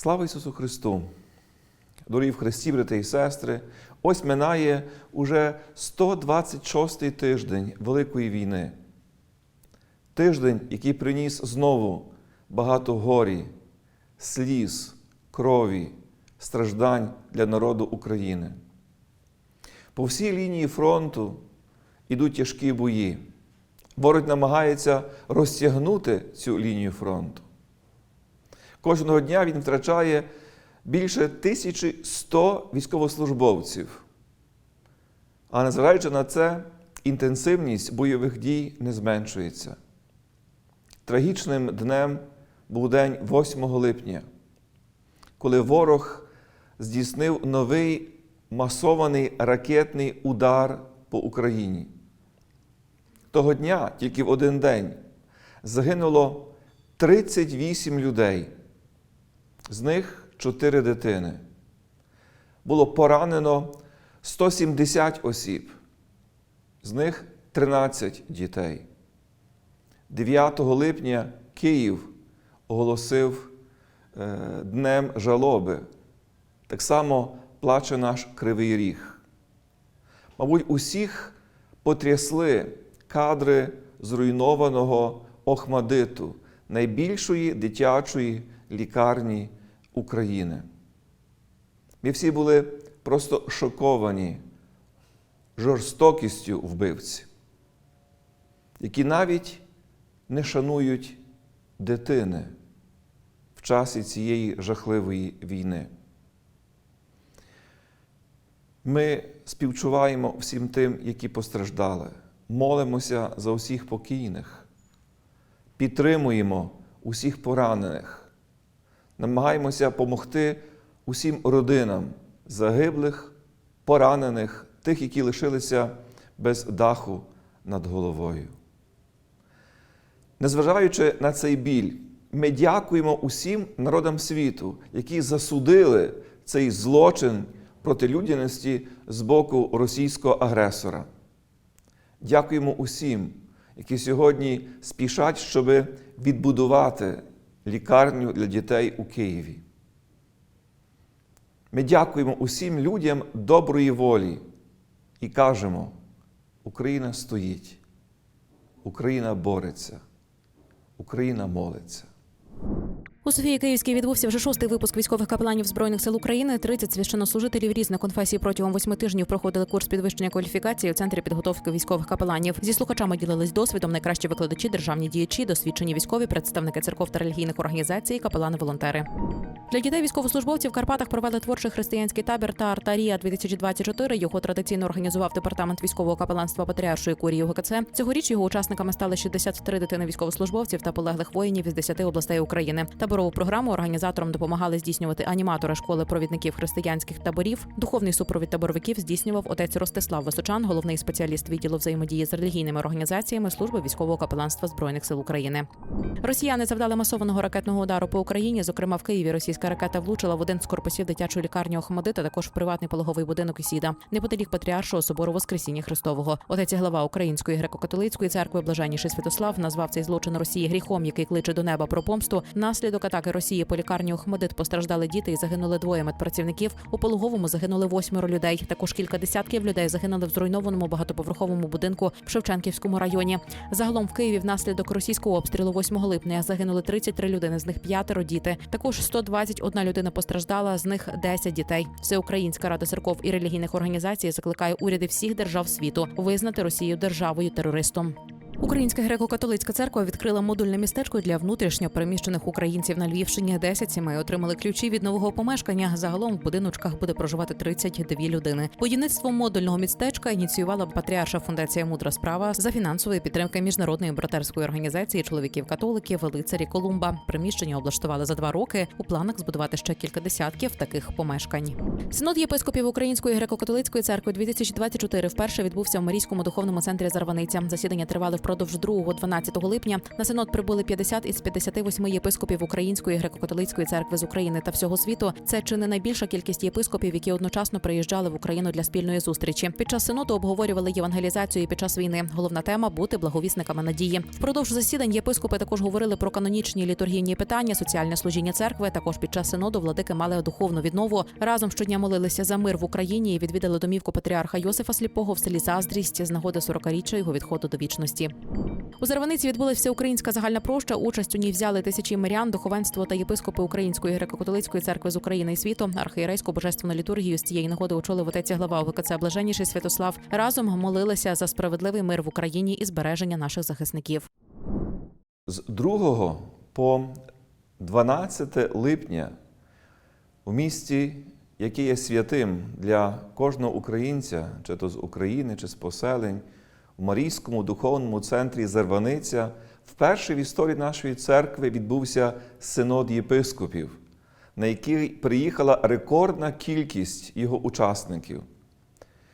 Слава Ісусу Христу! Дорогі в Христі, брати і сестри, ось минає уже 126-й тиждень Великої війни. Тиждень, який приніс знову багато горі, сліз, крові, страждань для народу України. По всій лінії фронту йдуть тяжкі бої. Ворог намагається розтягнути цю лінію фронту. Кожного дня він втрачає більше 1100 військовослужбовців. А незважаючи на це, інтенсивність бойових дій не зменшується. Трагічним днем був день 8 липня, коли ворог здійснив новий масований ракетний удар по Україні. Того дня, тільки в один день, загинуло 38 людей, з них 4 дитини. Було поранено 170 осіб, з них 13 дітей. 9 липня Київ оголосив е, Днем жалоби. Так само плаче наш Кривий Ріг. Мабуть, усіх потрясли кадри зруйнованого Охмадиту, найбільшої дитячої лікарні України. Ми всі були просто шоковані жорстокістю вбивці, які навіть не шанують дитини в часі цієї жахливої війни. Ми співчуваємо всім тим, які постраждали, молимося за усіх покійних, підтримуємо усіх поранених, намагаємося допомогти усім родинам загиблих, поранених, тих, які лишилися без даху над головою. Незважаючи на цей біль, ми дякуємо усім народам світу, які засудили цей злочин проти людяності з боку російського агресора. Дякуємо усім, які сьогодні спішать, щоб відбудувати лікарню для дітей у Києві. Ми дякуємо усім людям доброї волі і кажемо: Україна стоїть, Україна бореться, Україна молиться. У Софії Київській відбувся вже шостий випуск військових капеланів збройних сил України. 30 священнослужителів різних конфесій протягом восьми тижнів проходили курс підвищення кваліфікації у центрі підготовки військових капеланів. Зі слухачами ділились досвідом найкращі викладачі, державні діячі, досвідчені військові, представники церков та релігійних організацій, капелани-волонтери. Для дітей військовослужбовців в Карпатах провели творчий християнський табір та артарія 2024 Його традиційно організував департамент військового капеланства Патріаршої курії УГКЦ. Цьогоріч його учасниками стали 63 дитини військовослужбовців та полеглих воїнів із 10 областей України. Таборову програму організаторам допомагали здійснювати аніматори школи провідників християнських таборів. Духовний супровід таборовиків здійснював отець Ростислав Височан, головний спеціаліст відділу взаємодії з релігійними організаціями служби військового капеланства збройних сил України. Росіяни завдали масованого ракетного удару по Україні. Зокрема, в Києві російська ракета влучила в один з корпусів дитячої лікарні Охмадит, а також в приватний пологовий будинок Ісіда, неподалік Патріаршого собору Воскресіння Христового. Отець і глава Української греко-католицької церкви Блаженніший Святослав назвав цей злочин Росії гріхом, який кличе до неба про помсту. Наслідок атаки Росії по лікарні Охмадит постраждали діти і загинули двоє медпрацівників. У пологовому загинули восьмеро людей. Також кілька десятків людей загинули в зруйнованому багатоповерховому будинку в Шевченківському районі. Загалом в Києві внаслідок російського обстрілу 8 липня загинули 33 людини, з них п'ятеро діти. Також 121 людина постраждала, з них 10 дітей. Всеукраїнська рада церков і релігійних організацій закликає уряди всіх держав світу визнати Росію державою терористом. Українська греко-католицька церква відкрила модульне містечко для внутрішньо переміщених українців на Львівщині. 10 сімей отримали ключі від нового помешкання. Загалом в будиночках буде проживати 32 людини. Будівництво модульного містечка ініціювала Патріарша фундація Мудра справа за фінансової підтримки міжнародної братерської організації чоловіків-католиків лицарі Колумба. Приміщення облаштували за два роки. У планах збудувати ще кілька десятків таких помешкань. Синод єпископів Української греко-католицької церкви 2024 вперше відбувся в Марійському духовному центрі Зарваниця. Засідання тривали в Впродовж 2-12 липня на синод прибули 50 із 58 єпископів Української греко-католицької церкви з України та всього світу. Це чи не найбільша кількість єпископів, які одночасно приїжджали в Україну для спільної зустрічі. Під час синоду обговорювали євангелізацію під час війни. Головна тема бути благовісниками надії. Впродовж засідань єпископи також говорили про канонічні літургійні питання, соціальне служіння церкви. Також під час синоду владики мали духовну віднову. Разом щодня молилися за мир в Україні і відвідали домівку патріарха Йосифа Сліпого в селі Заздрість з нагоди 40-річчя його відходу до вічності. У Зарваниці відбулася всеукраїнська загальна проща. Участь у ній взяли тисячі мирян, духовенство та єпископи Української греко-католицької церкви з України і світу. Архієрейську божественну літургію з цієї нагоди очолив отець глава ОВКЦ Блаженніший Святослав. Разом молилися за справедливий мир в Україні і збереження наших захисників. З 2 по 12 липня у місті, яке є святим для кожного українця, чи то з України, чи з поселень, Марійському духовному центрі Зарваниця, вперше в історії нашої церкви відбувся синод єпископів, на який приїхала рекордна кількість його учасників.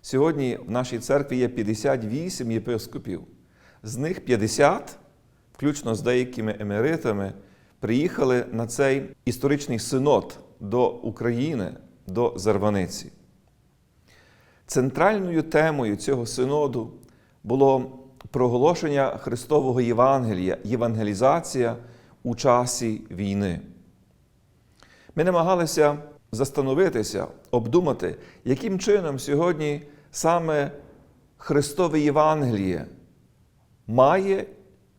Сьогодні в нашій церкві є 58 єпископів, з них 50 включно з деякими емеритами, приїхали на цей історичний синод до України, до Зарваниці. Центральною темою цього синоду було проголошення Христового Євангелія, євангелізація у часі війни. Ми намагалися застановитися, обдумати, яким чином сьогодні саме Христове Євангеліє має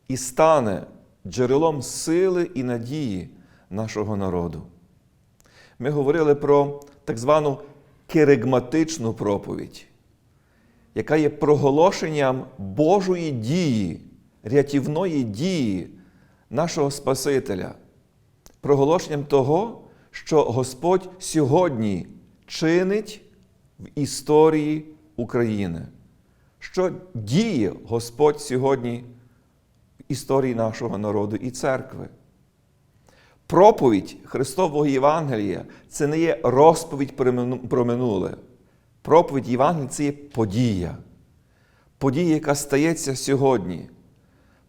і стане джерелом сили і надії нашого народу. Ми говорили про так звану керигматичну проповідь, яка є проголошенням Божої дії, рятівної дії нашого Спасителя, проголошенням того, що Господь сьогодні чинить в історії України, що діє Господь сьогодні в історії нашого народу і церкви. Проповідь Христового Євангелія це не є розповідь про минуле. Проповідь Євангелія це є подія. Подія, яка стається сьогодні.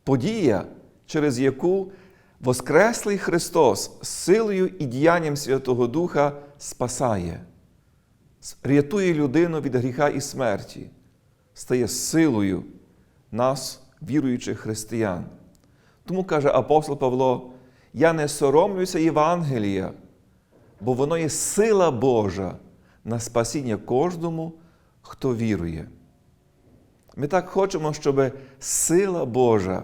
Подія, через яку Воскреслий Христос силою і діянням Святого Духа спасає, рятує людину від гріха і смерті, стає силою нас, віруючих християн. Тому каже апостол Павло: я не соромлюся Євангелія, бо воно є сила Божа на спасіння кожному, хто вірує. Ми так хочемо, щоб сила Божа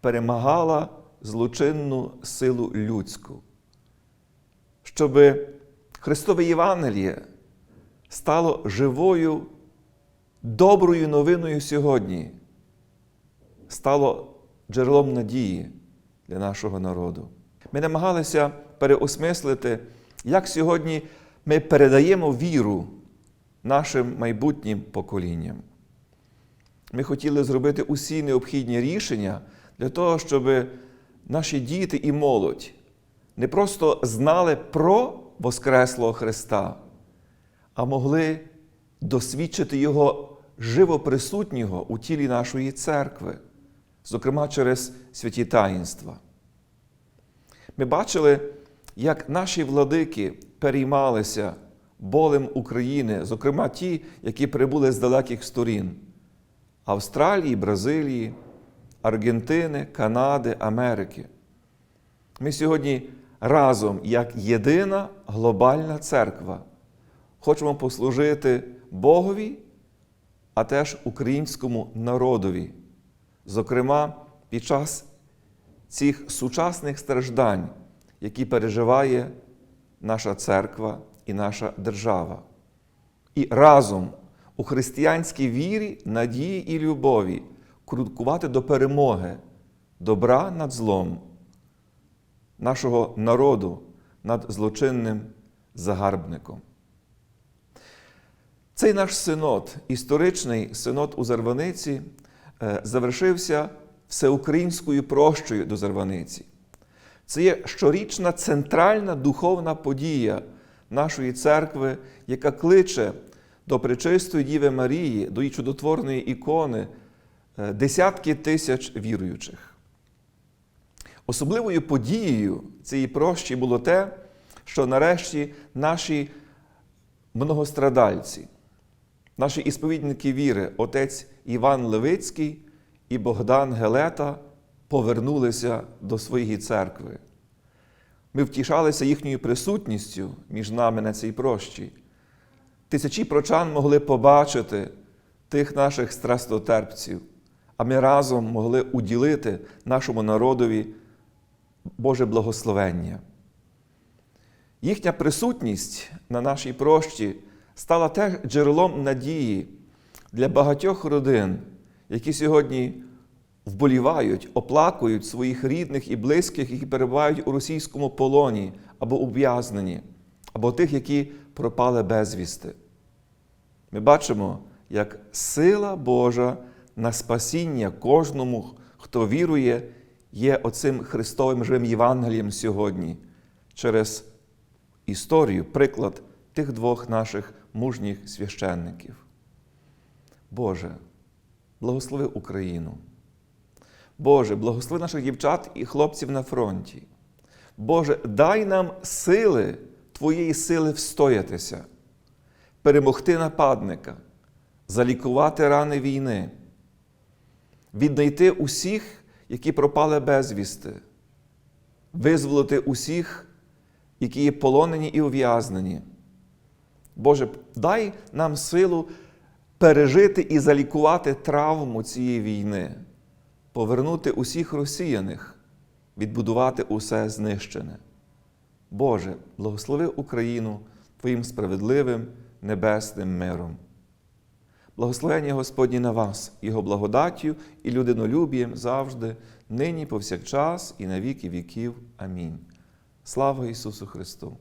перемагала злочинну силу людську, щоб Христове Євангеліє стало живою, доброю новиною сьогодні, стало джерелом надії для нашого народу. Ми намагалися переосмислити, як сьогодні ми передаємо віру нашим майбутнім поколінням. Ми хотіли зробити усі необхідні рішення для того, щоб наші діти і молодь не просто знали про Воскреслого Христа, а могли досвідчити Його живо присутнього у тілі нашої церкви, зокрема через святі таїнства. Ми бачили, як наші владики переймалися болем України, зокрема ті, які прибули з далеких сторін Австралії, Бразилії, Аргентини, Канади, Америки. Ми сьогодні разом, як єдина глобальна церква, хочемо послужити Богові, а теж українському народові, зокрема під час цих сучасних страждань, які переживає наша церква і наша держава. І разом у християнській вірі, надії і любові крокувати до перемоги, добра над злом, нашого народу над злочинним загарбником. Цей наш синод, історичний синод у Зарваниці, е, завершився всеукраїнською прощою до Зарваниці. Це є щорічна центральна духовна подія нашої церкви, яка кличе до Пречистої Діви Марії, до її чудотворної ікони, е, десятки тисяч віруючих. Особливою подією цієї прощі було те, що нарешті наші многострадальці, наші ісповідники віри, отець Іван Левицький і Богдан Гелета повернулися до своєї церкви. Ми втішалися їхньою присутністю між нами на цій прощі. Тисячі прочан могли побачити тих наших страстотерпців, а ми разом могли уділити нашому народові Боже благословення. Їхня присутність на нашій прощі стала теж джерелом надії для багатьох родин, які сьогодні вболівають, оплакують своїх рідних і близьких, які перебувають у російському полоні або ув'язнені, або тих, які пропали безвісти. Ми бачимо, як сила Божа на спасіння кожному, хто вірує, є оцим Христовим живим Євангелієм сьогодні через історію, приклад тих двох наших мужніх священників. Боже, благослови Україну. Боже, благослови наших дівчат і хлопців на фронті. Боже, дай нам сили, Твоєї сили встоятися, перемогти нападника, залікувати рани війни, віднайти усіх, які пропали безвісти, визволити усіх, які є полонені і ув'язнені. Боже, дай нам силу пережити і залікувати травму цієї війни, повернути усіх росіяних, відбудувати усе знищене. Боже, благослови Україну Твоїм справедливим небесним миром. Благословення Господні на вас, Його благодаттю і людинолюбієм завжди, нині повсякчас і на віки віків. Амінь. Слава Ісусу Христу!